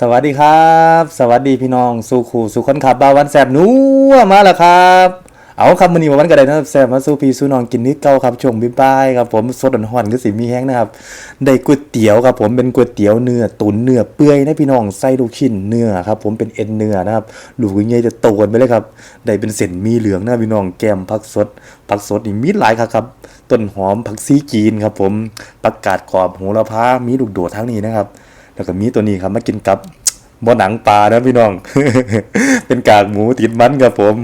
สวัสดีครับ สวัสดีพี่น้องสู่ขู่สู่คนขับบาวันแสบหนัวมาแล้วครับ เอาครับมื้อนี้มาวันก็ไดนะครับแสบมาสู่พี่สู่น้องกินนิดเก่าครับช่วงบ๊ายบายครับผมสดอ่อนๆคือสิมีแห้งนะครับได้ก๋วยเตี๋ยวครับผมเป็นก๋วยเตี๋ยวเนื้อตุ๋นเนื้อเปื่อยนะพี่น้องใส่ลูกชิ้นเนื้อครับผมเป็นเอ็นเนื้อนะครับลูกใหญ่จะโตกันไปเลยครับได้เป็นเส้นมีเหลืองนะพี่น้องแกมผักสดผักสดนี่มีหลายครับครับต้นหอมผักซีจีนครับผมประกาศกรอบโหระพามีลูกโดดทั้งนี้นะครับ แล้วก็มีตัวนี้ครับมากินกับบ่หนังปลานะพี่น้อง เป็นกากหมูติดมันครับผม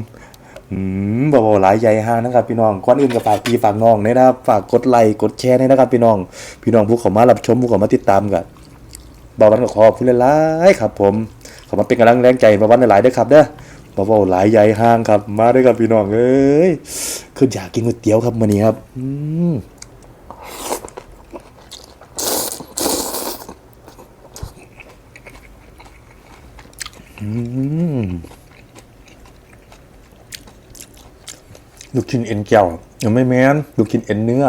อืมบ่บ่หลายใหญ่ห้างนะครับพี่น้องก่อนอื่นก็ฝากพี่ฝากน้องด้วยนะครับฝากกดไลค์กดแชร์ด้วยนะครับพี่น้อง พี่น้องผู้เข้ามารับชมผู้เข้ามาติดตามกันบ่าววันก็ขอบคุณหลายๆครับ ผมข้ามาเป็นกำลังแรงใจบ่าววันหลายๆด้อครับเด้อบ่บ่หลายใหญ่ห้างครับ มาด้วยครับพี่น้องเอ้ยคืออยากกินก๋วยเตี๋ยวครับมื้อนี้ครับ อืม ลูกชิ้นเอ็นแก้วยังไม่แม้นลูกชิ้นเอ็นเนื้อ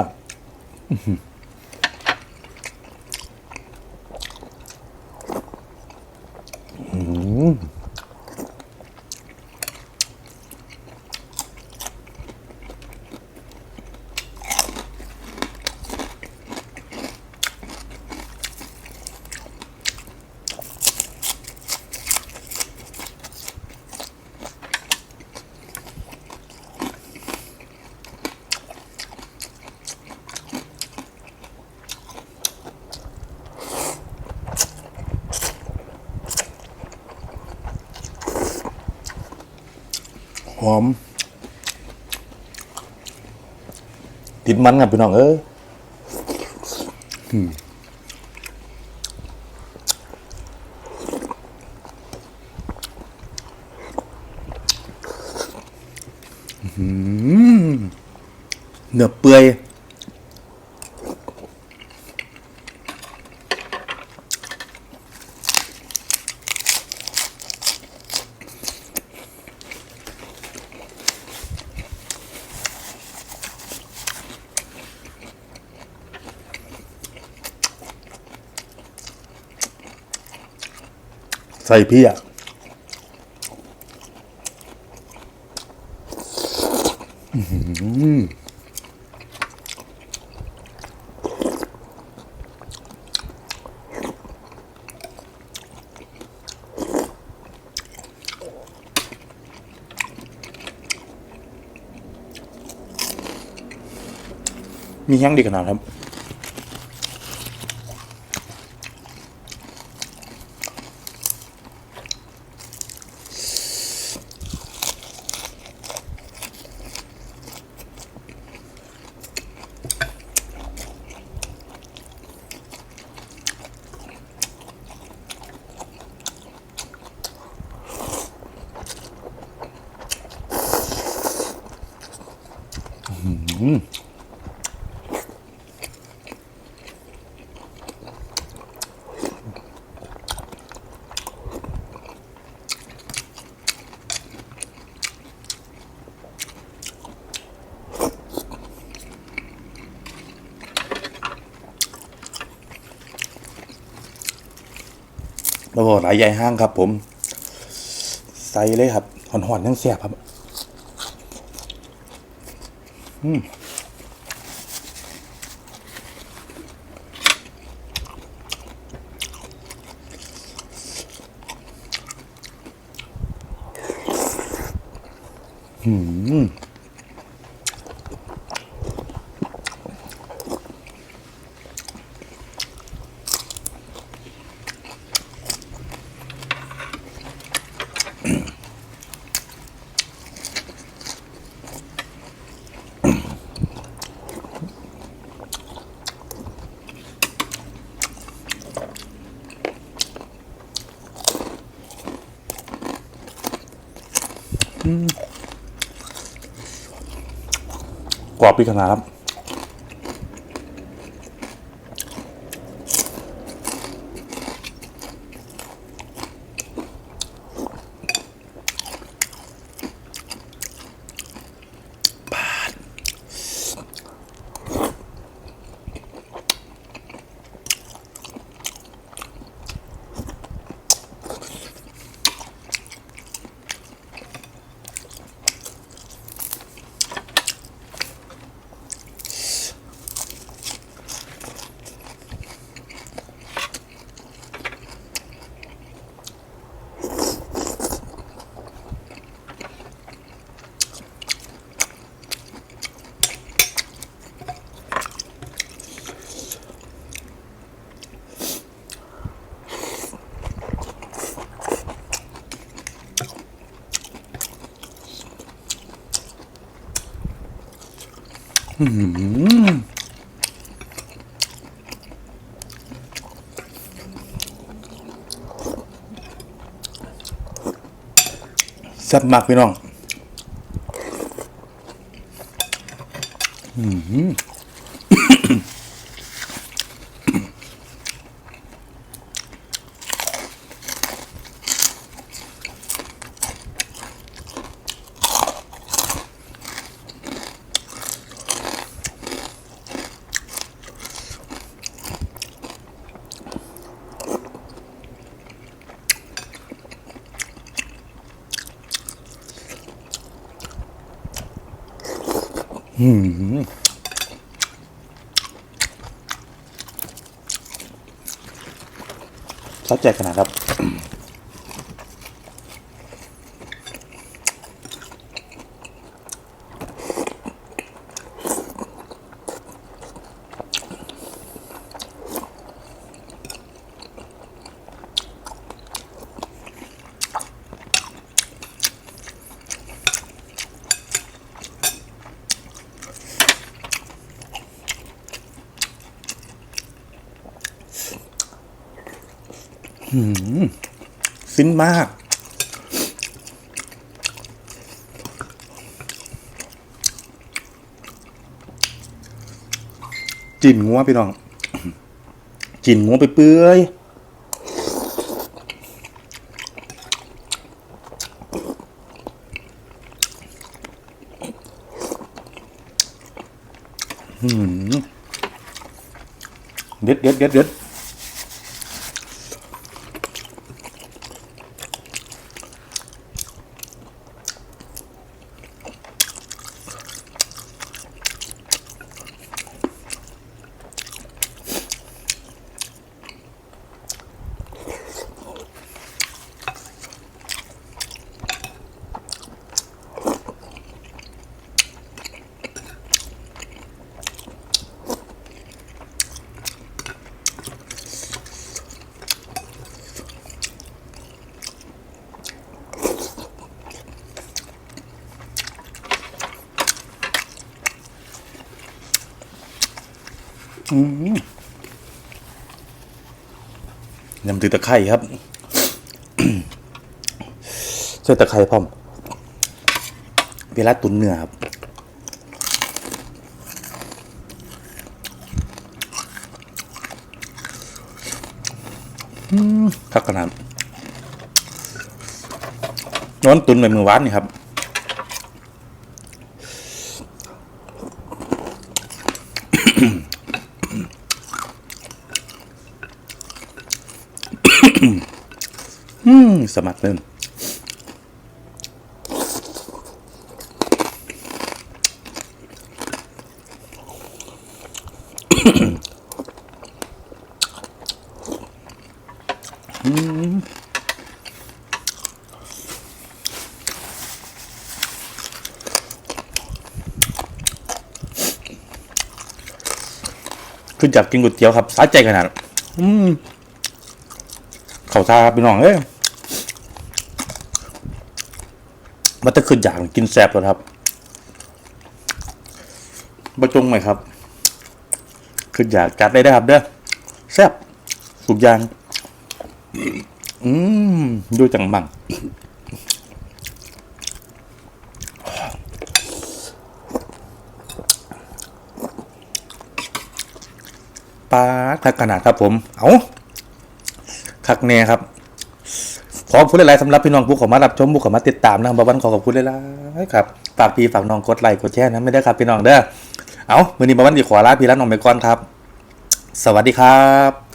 อม ติดมันครับพี่น้องเอ้ยอืมอื้อหือเนื้อเปื่อย ใส่เพี่อะมีแห้งดีขนาดครับ แล้วก็หลายใหญ่ห้างครับ ผม ใส่เลยครับหอนๆทั้งแซ่บครับ อืมอืม กรอบปีขนาดครับ แซ่บมากพี่น้อง อืม เข้าใจขนาดครับ ฟินมาก จินงัวพี่น้อง จินงัวไปเปื่อยหืมเด็ดเด็ดเด็ดเด็ด ยำตือตะไคร่ครับใส่ตะไคร่พร้อมเวลาตุนเนื้อครับคักขนาดนอนตุนไปมือวานนี่ครับ อืมสมัครเล่นอืมคืออยากกินก๋วยเตี๋ยวครับสาใจขนาด อืม เขาทาครับพี่น้องเอ้ยมันจะขึ้นอยากกินแซ่บแล้วครับบะจงไหมครับ ขึ้นอยากจัดได้ได้ครับเด้อแซ่บทุกยาง อืมดูจังบังปลาขนาดครับผม เอา คักแน่ครับขอบคุณหลายๆสำหรับพี่น้องผู้ขอมารับชมผู้ขอมาติดตามนะครับบวันขอขอบคุณหลายๆครับฝากพี่ฝากน้องกดไลค์กดแชร์นะไม่ได้ครับพี่น้องเด้อเอามือนี้บวันดีขอลาพี่และน้องไปก่อนครับ สวัสดีครับ